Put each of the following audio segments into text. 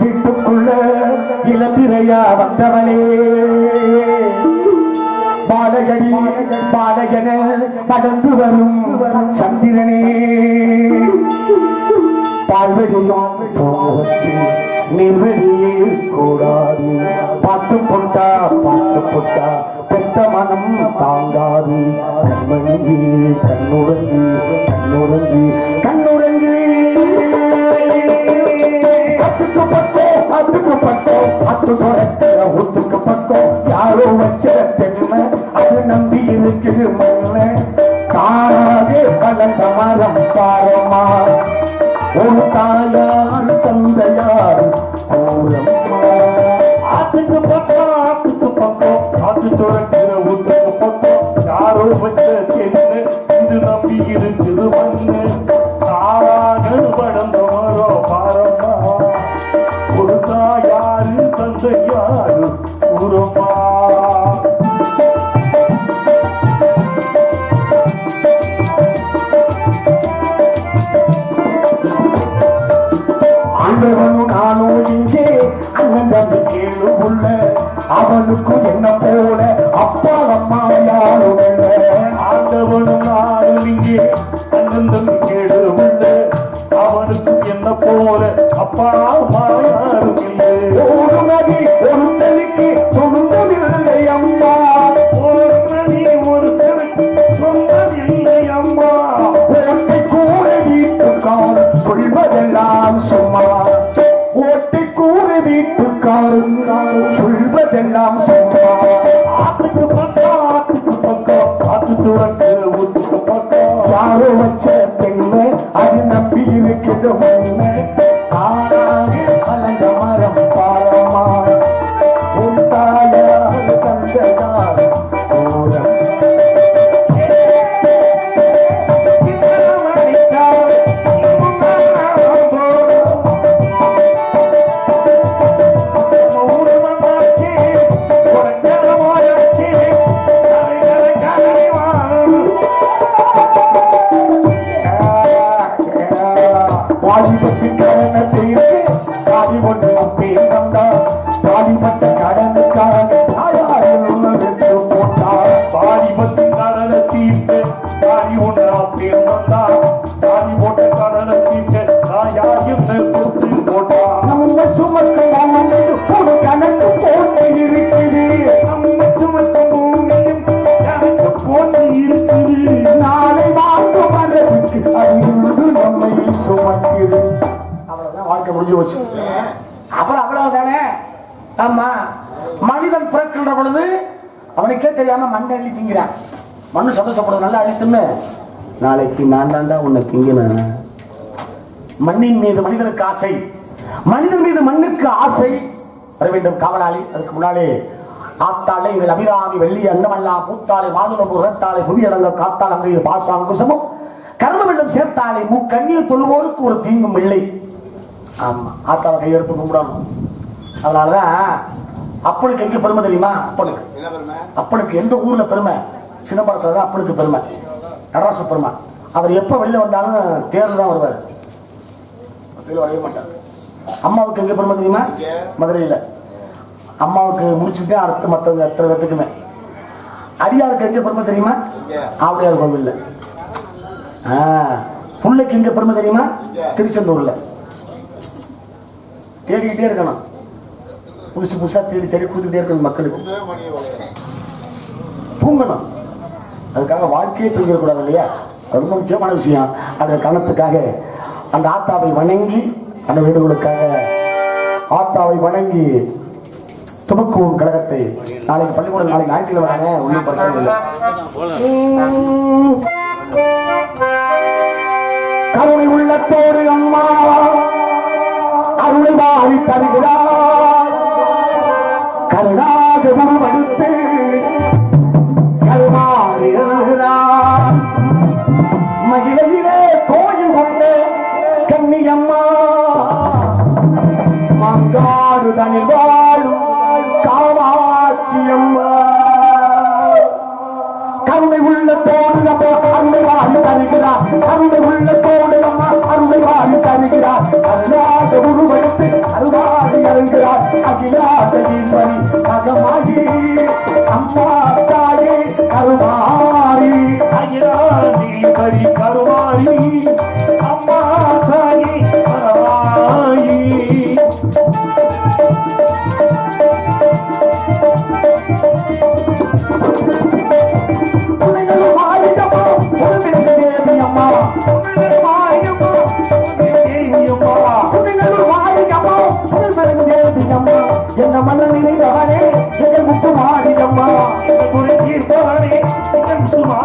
வீட்டுக்குள்ள இளம்பிரையா வந்தவனே பாலகடி பாலகன படந்து வரும் சந்திரனே. பால்வெளியும் போவத்து கூடாது. பார்த்து போட்டா பார்த்து போட்டா பெத்த மனம் தாங்காது. கண்மணியே கண்ணுறங்கு கண்ணுறங்கு. அதுக்கு பக்கம் அதுக்கு பக்கம் பத்து சொரத்துல ஒத்துக்கு பக்கம் யாரோ வச்ச தென்மை அது நம்பி இருக்குது மண்ண. தானாக கலந்த மரம் பாரமா ஒரு தாயார் தந்தையார் அதுக்கு ஆத்துக்கு பக்கம் ஆத்துக்கு பக்கம் ஆத்து சொரத்துல ஒத்துக்கு பக்கம் யாரோ வச்ச தென்மை இது நம்பி இருக்குது மண்ணு. தாரா தந்தையாரு உருமா ஆண்டவனும் நானும் இங்கே அண்ணன் தம்பி கேளு உள்ள அவனுக்கும் என்ன போல அப்பா அம்மா யாரும் ஆண்டவனும் நானும் இங்கே அண்ணன் தம்பி கேளு உள்ள அவனுக்கும் என்ன போல அப்பா அம்மா சொந்தமில்லை அம்மா ஓட்டை கூட வீட்டுக்காரன் சொல்வதெல்லாம் சும்மா. ஓட்டை கூட வீட்டுக்காரன் சொல்வதெல்லாம் சும்மா. ஆட்டுக்கு பக்கம் ஆட்டுக்கு பக்கம் ஆட்டு துறக்கு ஊட்டுக்கு பக்கம் யாரோ வச்ச பெண்ணு அது நம்பி இருக்கிற உண்மை முடிஞ்சு போச்சு அப்புறம் அவ்வளவு தானே? ஆமா. மனிதன் பிறக்கின்ற பொழுது அவனுக்கே தெரியாம மண்ணை அள்ளி திங்கிறான் மண்ணு சந்தோஷப்படுறது நல்லா அழித்துன்னு. நாளைக்கு நான் தாண்டா உன்னை திங்கினேன். மண்ணின் மீது மனிதனுக்கு ஆசை. மனிதன் மீது மண்ணுக்கு ஆசை. வர வேண்டும் காவலாளி. அதுக்கு முன்னாலே ஆத்தாளை எங்கள் அபிராமி வெள்ளி அண்டமல்லா பூத்தாளை மாதுளம்பு உரத்தாளை புவியடங்க காத்தாள் அங்கையில் பாசாம் குசமும் கர்ம வெள்ளம் சேர்த்தாளை முக்கண்ணீர் தொழுவோருக்கு ஒரு தீங்கும் இல்லை. ஆமா. ஆத்தாவை கையெடுத்து கும்பிடணும். அதனாலதான் அப்பனுக்கு எங்க பெருமை தெரியுமா? அப்பனுக்கு. அப்பனுக்கு எந்த ஊர்ல பெருமை? சிதம்பரத்துல தான் அப்பனுக்கு பெருமை. நடராச பெருமை. அவர் எப்ப வெளில வந்தாலும் தேர்ல தான் வருவார். அம்மாவுக்கு எங்க பெருமை தெரியுமா? மதுரையில். அம்மாவுக்கு முடிச்சுட்டு அடுத்து மற்றவங்க எத்தனை பேத்துக்குமே. அடியாருக்கு எங்க பெருமை தெரியுமா? ஆவுடையார் கோவில்ல. புள்ளைக்கு எங்க பெருமை தெரியுமா? திருச்செந்தூர்ல. தேடிக்கிட்டே இருக்கணும் புதுசு புதுசாக தேடி தேடி கொடுத்துட்டே இருக்கணும் மக்களுக்கு. தூங்கணும். அதுக்காக வாழ்க்கையை தூங்கிடக்கூடாது இல்லையா? அது ரொம்ப முக்கியமான விஷயம். அந்த கணத்துக்காக அந்த ஆத்தாவை வணங்கி அந்த வீடுகளுக்காக ஆத்தாவை வணங்கி துமக்குவோம் கழகத்தை. நாளைக்கு பள்ளிக்கூடம் நாளைக்கு ஞாயிற்றுக்கிழமை வராங்க. ஒன்றும் பிரச்சனை இல்லை. கருணை உள்ளத்தோடு அம்மா. அருளை வாரி தருகிறார். கருணாக உருவெடுத்து கருமாறி அருகிறார் மகிழையிலே கோயில் கொண்ட கன்னியம்மா மங்காடு தனி வாழும் காமாட்சி அம்மா உள்ளத்தோடு அம்மா அருளை வாரி தருகிறார். அருளை உள்ளத்தோடு அம்மா அருளை வாரி தருகிறார். அல்லாத உருவெடுத்து அருளாதி அருள்கிறார். அகிலாத ஈஸ்வரி அகமாகி அம்மா தாயே கருவாரி. அகிலாதி பரி கருவாயி அம்மா தாய்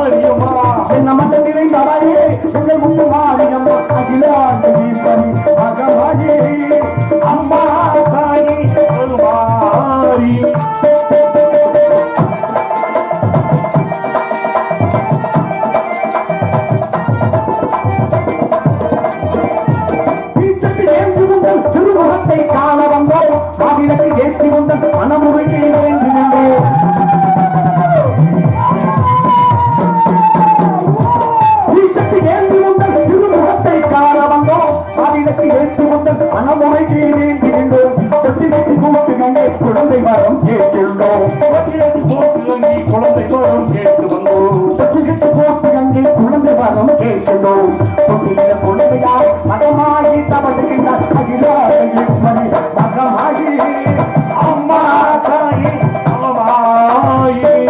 சுமாரியம்மா என்ன மன எங்கள் முத்து அகிலாண்ட ஈஸ்வரி அகமாயி அம்மா தாயி கருவாயி திருமுகத்தை காண வந்தோம். மாவிளக்கு ஏற்றி வந்த மனமுறைக்கு வேண்டி நின்றோம். கேட்டுள்ளோம் பட்டியலி போட்டு நீ குழந்தை வரும் கேட்டு வந்தோம் தொட்டிக்கிட்டு போட்டு அங்கே குழந்தை வரம் குழந்தையார் தவறுகின்றார் மகமாகி அம்மா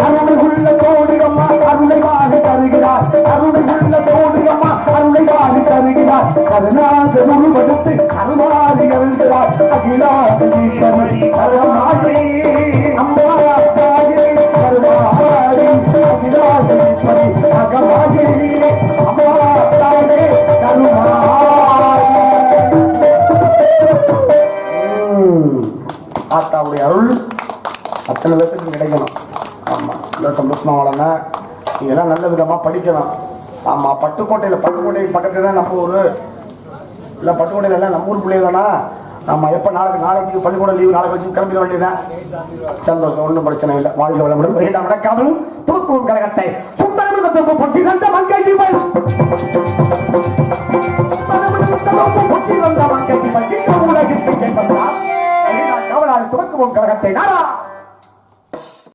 அருளை உள்ள தோடு அம்மா அருளை தருகிறார். அருளை உள்ள தோடு அம்மா அருளை வாரி கருணாக உருவெடுத்து கருமாறி அருள்கிறார் அகிலாண்டேஸ்வரி ஆத்தாவுடைய அருள் அத்தனை பேர்த்துக்கு கிடைக்கணும். ஆமாம் நல்ல சந்தோஷமா வளங்க இதெல்லாம் நல்ல விதமாக படிக்கணும் ஆமாம் பட்டுக்கோட்டையில் பட்டுக்கோட்டை பக்கத்தில் தான் நம்ம ஊர். இல்லை பட்டுக்கோட்டையில் எல்லாம் நம்ம ஊர் பிள்ளைங்க தானா ஆமாம் எப்போ நாளைக்கு நாளைக்கு பள்ளிக்கூடம் லீவு நாளைக்கு வச்சு கிளம்பிட வேண்டியதான் சந்தோஷம் ஒன்றும் பிரச்சனை இல்லை. வாழ்க்கை வளமுடன். இரண்டாம் நடக்காமல் தூக்கும் கழகத்தை சுந்தரமிருதத்திற்கு பொச்சி தந்த மங்கை ஜீவன் பொச்சி வந்த மங்கை ஜீவன் உலகத்தை கேட்பதா கவலால் துவக்குவோம் கழகத்தை நாரா!